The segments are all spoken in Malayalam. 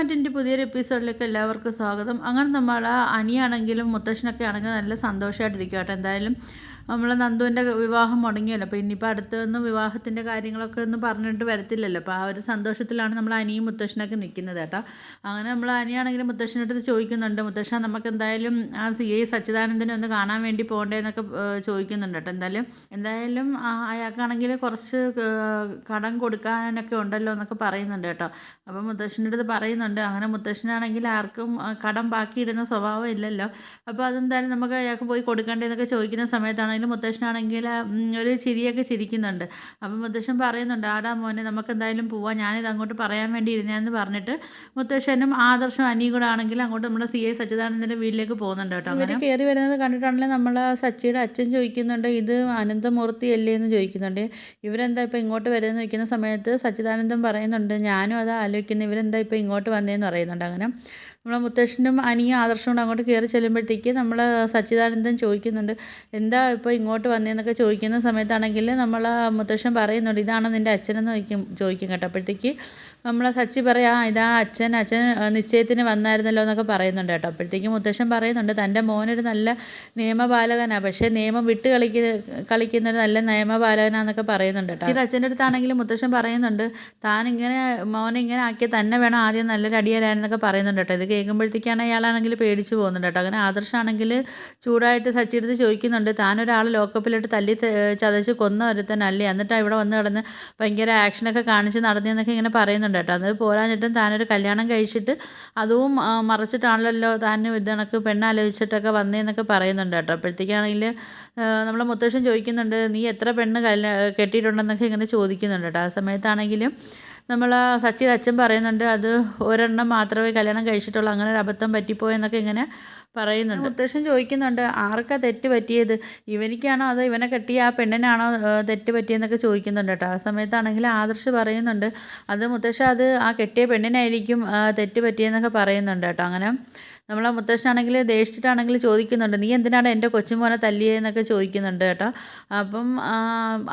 മാറ്റിന്റെ പുതിയൊരു എപ്പിസോഡിലേക്ക് എല്ലാവർക്കും സ്വാഗതം. അങ്ങനെ നമ്മൾ അനിയാണെങ്കിലും മുത്തശ്ശനൊക്കെ ആണെങ്കിലും നല്ല സന്തോഷമായിട്ടിരിക്കും കേട്ടോ. എന്തായാലും നമ്മൾ നന്ദുവിന്റെ വിവാഹം മുടങ്ങിയല്ലോ. അപ്പോൾ ഇനിയിപ്പോൾ അടുത്തൊന്നും വിവാഹത്തിന്റെ കാര്യങ്ങളൊക്കെ ഒന്നും പറഞ്ഞിട്ട് വരത്തില്ലല്ലോ. അപ്പോൾ ആ ഒരു സന്തോഷത്തിലാണ് നമ്മൾ അനിയും മുത്തശ്ശനൊക്കെ നിൽക്കുന്നത് കേട്ടോ. അങ്ങനെ നമ്മൾ അനിയാണെങ്കിലും മുത്തശ്ശനോട് അടുത്ത് ചോദിക്കുന്നുണ്ട്. മുത്തശ്ശ നമുക്ക് എന്തായാലും ആ സി ഐ സച്ചിദാനന്ദനെ ഒന്ന് കാണാൻ വേണ്ടി പോകണ്ടേന്നൊക്കെ ഏഹ് ചോദിക്കുന്നുണ്ട് കേട്ടോ. എന്തായാലും എന്തായാലും അയാൾക്കാണെങ്കിൽ കുറച്ച് കടം കൊടുക്കാനൊക്കെ ഉണ്ടല്ലോ എന്നൊക്കെ പറയുന്നുണ്ട് കേട്ടോ. അപ്പോൾ മുത്തശ്ശന്റെ അടുത്ത് പറയുന്നുണ്ട്. അങ്ങനെ മുത്തശ്ശനാണെങ്കിൽ ആർക്കും കടം ബാക്കിയിടുന്ന സ്വഭാവം ഇല്ലല്ലോ. അപ്പോൾ അതെന്തായാലും നമുക്ക് അയാൾക്ക് പോയി കൊടുക്കേണ്ടതെന്നൊക്കെ ചോദിക്കുന്ന സമയത്താണെങ്കിലും മുത്തശ്ശനാണെങ്കിൽ ഒരു ചിരിയൊക്കെ ചിരിക്കുന്നുണ്ട്. അപ്പം മുത്തശ്ശൻ പറയുന്നുണ്ട് ആടാ മോനെ നമുക്ക് എന്തായാലും പോവാം. ഞാനിത് അങ്ങോട്ട് പറയാൻ വേണ്ടി ഇരുന്നതെന്ന് പറഞ്ഞിട്ട് മുത്തശ്ശനും ആദർശം അനിയും കൂടെ ആണെങ്കിൽ അങ്ങോട്ട് നമ്മുടെ സി ഐ സച്ചിദാനന്ദന്റെ വീട്ടിലേക്ക് പോകുന്നുണ്ട് കേട്ടോ അങ്ങനെ. കയറി വരുന്നത് കണ്ടിട്ടാണെങ്കിൽ നമ്മൾ സച്ചിയുടെ അച്ഛൻ ചോദിക്കുന്നുണ്ട് ഇത് അനന്തമൂർത്തി അല്ലേ? എന്ന് ചോദിക്കുന്നുണ്ട്. ഇവരെന്താ ഇപ്പോൾ ഇങ്ങോട്ട് വരുന്നതെന്ന് ചോദിക്കുന്ന സമയത്ത് സച്ചിദാനന്ദൻ പറയുന്നുണ്ട് ഞാനും അത് ആലോചിക്കുന്നത് ഇവരെന്താ ഇപ്പോൾ ഇങ്ങോട്ട് വന്നതെന്ന് പറയുന്നുണ്ട്. അങ്ങനെ നമ്മളെ മുത്തശ്ശനും അനിയും ആദർശവും കൂടെ അങ്ങോട്ട് കയറി ചെല്ലുമ്പോഴത്തേക്ക് നമ്മൾ സച്ചിദാനന്ദൻ ചോദിക്കുന്നുണ്ട് എന്താ ഇപ്പോൾ ഇങ്ങോട്ട് വന്നതെന്നൊക്കെ ചോദിക്കുന്ന സമയത്താണെങ്കിൽ നമ്മൾ മുത്തശ്ശൻ പറയുന്നുണ്ട് ഇതാണ് നിന്റെ അച്ഛനെന്ന് ചോദിക്കും ചോദിക്കും കേട്ടോ. അപ്പോഴത്തേക്ക് നമ്മളെ സച്ചി പറയാം ഇതാ അച്ഛൻ അച്ഛൻ നിശ്ചയത്തിന് വന്നായിരുന്നല്ലോ എന്നൊക്കെ പറയുന്നുണ്ട് കേട്ടോ. അപ്പോഴത്തേക്കും മുത്തശ്ശൻ പറയുന്നുണ്ട് തന്റെ മോനൊരു നല്ല നിയമപാലകനാണ് പക്ഷേ നിയമം വിട്ട് കളിക്കുന്ന ഒരു നല്ല നിയമപാലകനാന്നൊക്കെ പറയുന്നുണ്ട് കേട്ടോ. അച്ഛന്റെ അടുത്താണെങ്കിലും മുത്തശ്ശൻ പറയുന്നുണ്ട് താൻ ഇങ്ങനെ മോനെ ഇങ്ങനെ ആക്കി തന്നെ വേണം ആദ്യം നല്ലൊരു അടിയരായെന്നൊക്കെ പറയുന്നുണ്ട് കേട്ടോ. ഇത് കേൾക്കുമ്പോഴത്തേക്കാണ് അയാളാണെങ്കിൽ പേടിച്ച് പോകുന്നുണ്ട് കേട്ടോ. അങ്ങനെ ആദർശാണെങ്കിൽ ചൂടായിട്ട് സച്ചിയെടുത്ത് ചോദിക്കുന്നുണ്ട് താനൊരാൾ ലോക്കപ്പിലിട്ട് തല്ലി ചതച്ച് കൊന്ന ഒരുത്തനല്ലേ? എന്നിട്ടാണ് ഇവിടെ വന്ന് കിടന്ന് ഭയങ്കര ആക്ഷനൊക്കെ കാണിച്ച് നടന്നതെന്നൊക്കെ ഇങ്ങനെ പറയുന്നുണ്ട്. കേട്ടോ. അത് പോരാഞ്ഞിട്ടും താനൊരു കല്യാണം കഴിച്ചിട്ട് അതും മറച്ചിട്ടാണല്ലോ താൻ ഇതണക്ക് പെണ്ണാലോചിച്ചിട്ടൊക്കെ വന്നതെന്നൊക്കെ പറയുന്നുണ്ട് കേട്ടോ. അപ്പോഴത്തേക്കാണെങ്കിൽ നമ്മളെ മുത്തശ്ശൻ ചോദിക്കുന്നുണ്ട് നീ എത്ര പെണ്ണ് കല്യാ കെട്ടിയിട്ടുണ്ടെന്നൊക്കെ ഇങ്ങനെ ചോദിക്കുന്നുണ്ട് കേട്ടോ. ആ സമയത്താണെങ്കിലും നമ്മൾ സച്ചിയുടെ അച്ഛൻ പറയുന്നുണ്ട് അത് ഒരെണ്ണം മാത്രമേ കല്യാണം കഴിച്ചിട്ടുള്ളൂ അങ്ങനെ ഒരു അബദ്ധം പറ്റിപ്പോയെന്നൊക്കെ ഇങ്ങനെ പറയുന്നുണ്ട്. മുത്തശ്ശൻ ചോദിക്കുന്നുണ്ട് ആർക്കാ തെറ്റ് പറ്റിയത്? ഇവനിക്കാണോ അതോ ഇവനെ കെട്ടിയ ആ പെണ്ണിനാണോ തെറ്റ് പറ്റിയെന്നൊക്കെ ചോദിക്കുന്നുണ്ട് കേട്ടോ. ആ സമയത്താണെങ്കിൽ ആദർശ് പറയുന്നുണ്ട് അത് മുത്തശ്ശ അത് ആ കെട്ടിയ പെണ്ണിനായിരിക്കും തെറ്റ് പറ്റിയെന്നൊക്കെ പറയുന്നുണ്ട് കേട്ടോ. അങ്ങനെ നമ്മളെ മുത്തശ്ശനാണെങ്കിൽ ദേഷ്യത്തിട്ടാണെങ്കിൽ ചോദിക്കുന്നുണ്ട് നീ എന്തിനാണ് എന്റെ കൊച്ചുമോനെ തല്ലിയെന്നൊക്കെ ചോദിക്കുന്നുണ്ട് കേട്ടോ. അപ്പം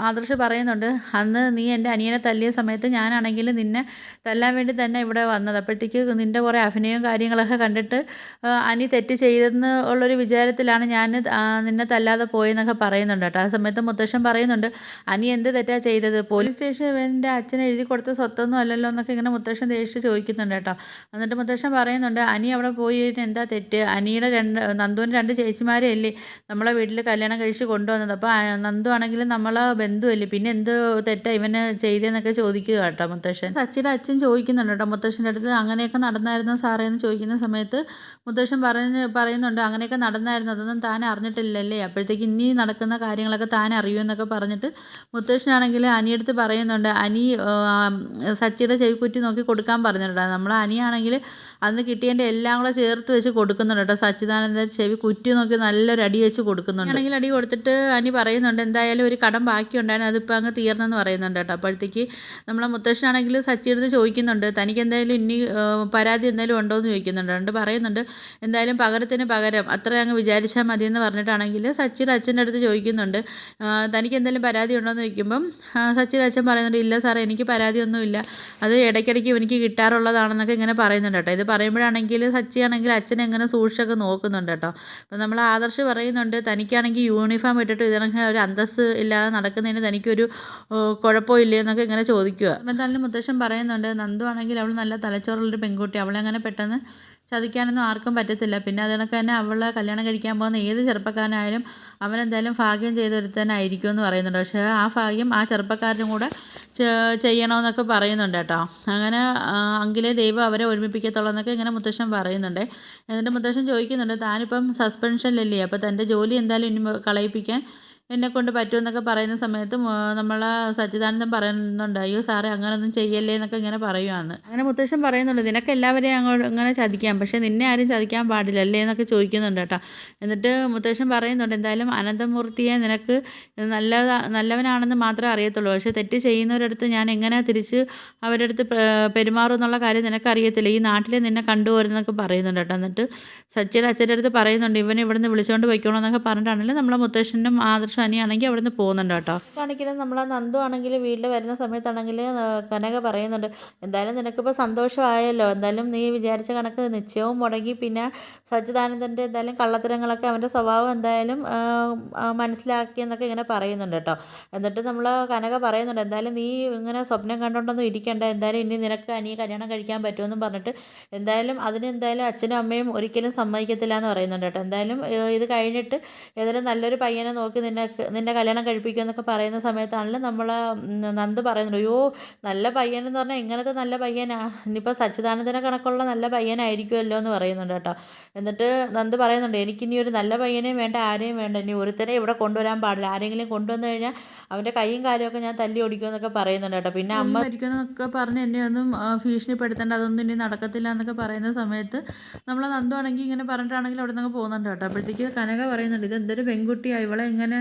ആദർശ് പറയുന്നുണ്ട് അന്ന് നീ എന്റെ അനിയനെ തല്ലിയ സമയത്ത് ഞാനാണെങ്കിൽ നിന്നെ തല്ലാൻ വേണ്ടി തന്നെ ഇവിടെ വന്നത്. അപ്പോഴത്തേക്ക് നിന്റെ കുറേ അഭിനയവും കാര്യങ്ങളൊക്കെ കണ്ടിട്ട് അനി തെറ്റ് ചെയ്തെന്ന് ഉള്ളൊരു വിചാരത്തിലാണ് ഞാൻ നിന്നെ തല്ലാതെ പോയെന്നൊക്കെ പറയുന്നുണ്ട് കേട്ടോ. ആ സമയത്ത് മുത്തശ്ശൻ പറയുന്നുണ്ട് അനി എന്ത് തെറ്റാ ചെയ്തത്? പോലീസ് സ്റ്റേഷൻ എന്റെ അച്ഛൻ എഴുതി കൊടുത്ത സ്വത്തൊന്നും അല്ലല്ലോ എന്നൊക്കെ ഇങ്ങനെ മുത്തശ്ശൻ ദേഷ്യം ചോദിക്കുന്നുണ്ട് കേട്ടോ. എന്നിട്ട് മുത്തശ്ശൻ പറയുന്നുണ്ട് അനി അവിടെ പോയി എന്താ തെറ്റ്? അനിയുടെ രണ്ട് നന്ദുവിന്റെ രണ്ട് ചേച്ചിമാരെ അല്ലേ നമ്മളെ വീട്ടിൽ കല്യാണം കഴിച്ച് കൊണ്ടുവന്നത്? അപ്പോൾ നന്ദു ആണെങ്കിലും നമ്മളെ ബന്ധുവല്ലേ? പിന്നെ എന്ത് തെറ്റാ ഇവന് ചെയ്തതെന്നൊക്കെ ചോദിക്കുക കേട്ടോ മുത്തശ്ശൻ. സച്ചിയുടെ അച്ഛൻ ചോദിക്കുന്നുണ്ട് കേട്ടോ മുത്തശ്ശന്റെ അടുത്ത്. അങ്ങനെയൊക്കെ നടന്നായിരുന്നു സാറേ എന്ന് ചോദിക്കുന്ന സമയത്ത് മുത്തശ്ശൻ പറഞ്ഞ് പറയുന്നുണ്ട് അങ്ങനെയൊക്കെ നടന്നായിരുന്നു. അതൊന്നും താൻ അറിഞ്ഞിട്ടില്ലല്ലേ? അപ്പോഴത്തേക്ക് ഇനി നടക്കുന്ന കാര്യങ്ങളൊക്കെ താൻ അറിയൂ എന്നൊക്കെ പറഞ്ഞിട്ട് മുത്തശ്ശനാണെങ്കിൽ അനിയടുത്ത് പറയുന്നുണ്ട് അനി സച്ചിയുടെ ചെവിക്കുറ്റി നോക്കി കൊടുക്കാൻ പറഞ്ഞിട്ടുണ്ടായിരുന്നു നമ്മൾ അനിയാണെങ്കിൽ അന്ന് കിട്ടിയതിന്റെ എല്ലാം കൂടെ ചേർത്ത് വെച്ച് കൊടുക്കുന്നുണ്ട് കേട്ടോ. സച്ചിദാനന്ദ ചെവി കുറ്റി നോക്കി നല്ലൊരു അടി വെച്ച് കൊടുക്കുന്നുണ്ട്. ആണെങ്കിൽ അടി കൊടുത്തിട്ട് അനി പറയുന്നുണ്ട് എന്തായാലും ഒരു കടം ബാക്കി ഉണ്ടായിരുന്നു അതിപ്പോൾ അങ്ങ് തീർന്നെന്ന് പറയുന്നുണ്ട് കേട്ടോ. അപ്പോഴത്തേക്ക് നമ്മളെ മുത്തശ്ശനാണെങ്കിൽ സച്ചിയെടുത്ത് ചോദിക്കുന്നുണ്ട് തനിക്ക് എന്തായാലും ഇനി പരാതി എന്തായാലും ഉണ്ടോ? എന്ന് ചോദിക്കുന്നുണ്ട്. രണ്ട് പറയുന്നുണ്ട് എന്തായാലും പകരത്തിന് പകരം അത്ര അങ്ങ് വിചാരിച്ചാൽ മതി എന്ന് പറഞ്ഞിട്ടാണെങ്കിൽ സച്ചിയുടെ അച്ഛന്റെ അടുത്ത് ചോദിക്കുന്നുണ്ട് തനിക്ക് എന്തെങ്കിലും പരാതി ഉണ്ടോ? എന്ന് ചോദിക്കുമ്പം സച്ചിയുടെ അച്ഛൻ പറയുന്നുണ്ട് ഇല്ല സാറേ എനിക്ക് പരാതിയൊന്നുമില്ല അത് ഇടയ്ക്കിടയ്ക്ക് എനിക്ക് കിട്ടാറുള്ളതാണെന്നൊക്കെ ഇങ്ങനെ പറയുന്നുണ്ട് കേട്ടോ. ഇത് പറയുമ്പോഴാണെങ്കിൽ സച്ചിയാണെങ്കിൽ അച്ഛൻ എങ്ങനെ സൂക്ഷിച്ചൊക്കെ നോക്കുന്നുണ്ട് കേട്ടോ. അപ്പം നമ്മൾ ആദർശ് പറയുന്നുണ്ട് തനിക്കാണെങ്കിൽ യൂണിഫോം ഇട്ടിട്ട് ഇതിനൊക്കെ ഒരു അന്തസ്സ് ഇല്ലാതെ നടക്കുന്നതിന് തനിക്കൊരു കുഴപ്പമില്ലേ എന്നൊക്കെ ഇങ്ങനെ ചോദിക്കുക. എന്തായാലും മുത്തശ്ശൻ പറയുന്നുണ്ട് നന്ദു ആണെങ്കിൽ അവൾ നല്ല തലച്ചോറുള്ളൊരു പെൺകുട്ടി അവളെങ്ങനെ പെട്ടെന്ന് ചതിക്കാനൊന്നും ആർക്കും പറ്റത്തില്ല. പിന്നെ അത് തന്നെ അവളെ കല്യാണം കഴിക്കാൻ പോകുന്ന ഏത് ചെറുപ്പക്കാരനായാലും അവനെന്തായാലും ഭാഗ്യം ചെയ്തൊരുത്തനായിരിക്കും എന്ന് പറയുന്നുണ്ട്. പക്ഷേ ആ ഭാഗ്യം ആ ചെറുപ്പക്കാരനും കൂടെ ചെയ്യണമെന്നൊക്കെ പറയുന്നുണ്ട് കേട്ടോ. അങ്ങനെ അങ്കിലേ ദൈവം അവരെ ഒരുമിപ്പിക്കത്തുള്ളൂ എന്നൊക്കെ ഇങ്ങനെ മുത്തശ്ശൻ പറയുന്നുണ്ട്. എന്നിട്ട് മുത്തശ്ശൻ ചോദിക്കുന്നുണ്ട് താനിപ്പം സസ്പെൻഷനിലല്ലേ അപ്പോൾ തന്റെ ജോലി എന്തായാലും ഇനി കളയിപ്പിക്കാൻ എന്നെ കൊണ്ട് പറ്റുമെന്നൊക്കെ പറയുന്ന സമയത്ത് നമ്മൾ സച്ചിദാനന്ദൻ പറയുന്നുണ്ട് അയ്യോ സാറേ അങ്ങനൊന്നും ചെയ്യല്ലേ എന്നൊക്കെ ഇങ്ങനെ പറയുവാണ്. അങ്ങനെ മുത്തശ്ശൻ പറയുന്നുണ്ട് നിനക്ക് എല്ലാവരെയും അങ്ങോട്ട് അങ്ങനെ ചതിക്കാം പക്ഷേ നിന്നെ ആരും ചതിക്കാൻ പാടില്ലല്ലേ എന്നൊക്കെ ചോദിക്കുന്നുണ്ട് കേട്ടോ. എന്നിട്ട് മുത്തശ്ശൻ പറയുന്നുണ്ട് എന്തായാലും അനന്തമൂർത്തിയെ നിനക്ക് നല്ല നല്ലവനാണെന്ന് മാത്രമേ അറിയത്തുള്ളൂ. പക്ഷേ തെറ്റ് ചെയ്യുന്നവരടുത്ത് ഞാൻ എങ്ങനെ തിരിച്ച് അവരുടെ അടുത്ത് പെരുമാറും എന്നുള്ള കാര്യം നിനക്കറിയത്തില്ല. ഈ നാട്ടിൽ നിന്നെ കണ്ടുപോരുന്നൊക്കെ പറയുന്നുണ്ട് കേട്ടോ. എന്നിട്ട് സച്ചിയുടെ അച്ഛന്റെ അടുത്ത് പറയുന്നുണ്ട് ഇവനെ ഇവിടുന്ന് വിളിച്ചുകൊണ്ട് പോയിക്കോളൂ എന്നൊക്കെ പറഞ്ഞിട്ടാണെങ്കിലും നമ്മളെ മുത്തശ്ശനും ആദർശം ശേഷം അനിയാണെങ്കിൽ അവിടെ നിന്ന് പോകുന്നുണ്ട് കേട്ടോ. ആണെങ്കിലും നമ്മളെ നന്ദു ആണെങ്കിൽ വീട്ടിൽ വരുന്ന സമയത്താണെങ്കിൽ കനക പറയുന്നുണ്ട് എന്തായാലും നിനക്കിപ്പോൾ സന്തോഷമായല്ലോ. എന്തായാലും നീ വിചാരിച്ച കണക്ക് നിശ്ചയവും മുടങ്ങി. പിന്നെ സച്ചിദാനന്ദന്റെ എന്തായാലും കള്ളത്തരങ്ങളൊക്കെ അവന്റെ സ്വഭാവം എന്തായാലും മനസ്സിലാക്കി എന്നൊക്കെ ഇങ്ങനെ പറയുന്നുണ്ട് കേട്ടോ. എന്നിട്ട് നമ്മൾ കനക പറയുന്നുണ്ട് എന്തായാലും നീ ഇങ്ങനെ സ്വപ്നം കണ്ടുകൊണ്ടൊന്നും ഇരിക്കണ്ട. എന്തായാലും ഇനി നിനക്ക് അനിയെ കല്യാണം കഴിക്കാൻ പറ്റുമെന്നും പറഞ്ഞിട്ട് എന്തായാലും അതിന് എന്തായാലും അച്ഛനും അമ്മയും ഒരിക്കലും സമ്മതിക്കത്തില്ല എന്ന് പറയുന്നുണ്ട് കേട്ടോ. എന്തായാലും ഇത് കഴിഞ്ഞിട്ട് ഏതായാലും നല്ലൊരു പയ്യനെ നോക്കി നിന്നെ നിന്നെ കല്യാണം കഴിപ്പിക്കുക എന്നൊക്കെ പറയുന്ന സമയത്താണെങ്കിലും നമ്മൾ നന്ദ് പറയുന്നുണ്ട് അയ്യോ നല്ല പയ്യനെന്ന് പറഞ്ഞാൽ ഇങ്ങനത്തെ നല്ല പയ്യനാ. ഇനിയിപ്പോൾ സച്ചിദാനന്ദനെ കണക്കുള്ള നല്ല പയ്യനായിരിക്കുമല്ലോ എന്ന് പറയുന്നുണ്ട് കേട്ടോ. എന്നിട്ട് നന്ദ് പറയുന്നുണ്ട് എനിക്കിനി ഒരു നല്ല പയ്യനെയും വേണ്ട ആരെയും വേണ്ട. ഇനി ഒരുത്തനെ ഇവിടെ കൊണ്ടുവരാൻ പാടില്ല. ആരെങ്കിലും കൊണ്ടുവന്നു കഴിഞ്ഞാൽ അവന്റെ കൈയും കാര്യമൊക്കെ ഞാൻ തല്ലി ഓടിക്കുമെന്നൊക്കെ പറയുന്നുണ്ട് കേട്ടോ. പിന്നെ അമ്മ മരിക്കുമെന്നൊക്കെ പറഞ്ഞ് എന്നെ ഒന്നും ഭീഷണിപ്പെടുത്തേണ്ട അതൊന്നും ഇനി നടക്കത്തില്ല എന്നൊക്കെ പറയുന്ന സമയത്ത് നമ്മൾ നന്ദു ആണെങ്കിൽ ഇങ്ങനെ പറഞ്ഞിട്ടാണെങ്കിൽ അവിടെ നിന്ന് പോകുന്നുണ്ട് കേട്ടോ. അപ്പോഴത്തേക്ക് കനക പറയുന്നുണ്ട് ഇത് എന്തൊരു പെൺകുട്ടിയാണ് ഇവളെ ഇങ്ങനെ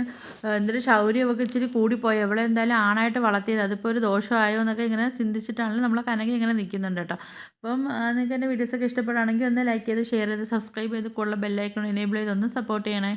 എന്തൊരു ശൗര്യമൊക്കെ ഇച്ചിരി കൂടിപ്പോയി. അവളെ എന്തായാലും ആണായിട്ട് വളർത്തിയത്. അതിപ്പോൾ ഒരു ദോഷമായോ എന്നൊക്കെ ഇങ്ങനെ ചിന്തിച്ചിട്ടാണ് നമ്മളെ കനകി ഇങ്ങനെ നിൽക്കുന്നുണ്ട് കേട്ടോ. അപ്പം നിങ്ങൾക്ക് എന്റെ വീഡിയോസൊക്കെ ഇഷ്ടപ്പെടുകയാണെങ്കിൽ ഒന്ന് ലൈക്ക് ചെയ്ത് ഷെയർ ചെയ്ത് സബ്സ്ക്രൈബ് ചെയ്ത് കൂടുതൽ ബെല്ലൈക്കൺ എനേബിൾ ചെയ്ത് ഒന്ന് സപ്പോർട്ട് ചെയ്യണേ.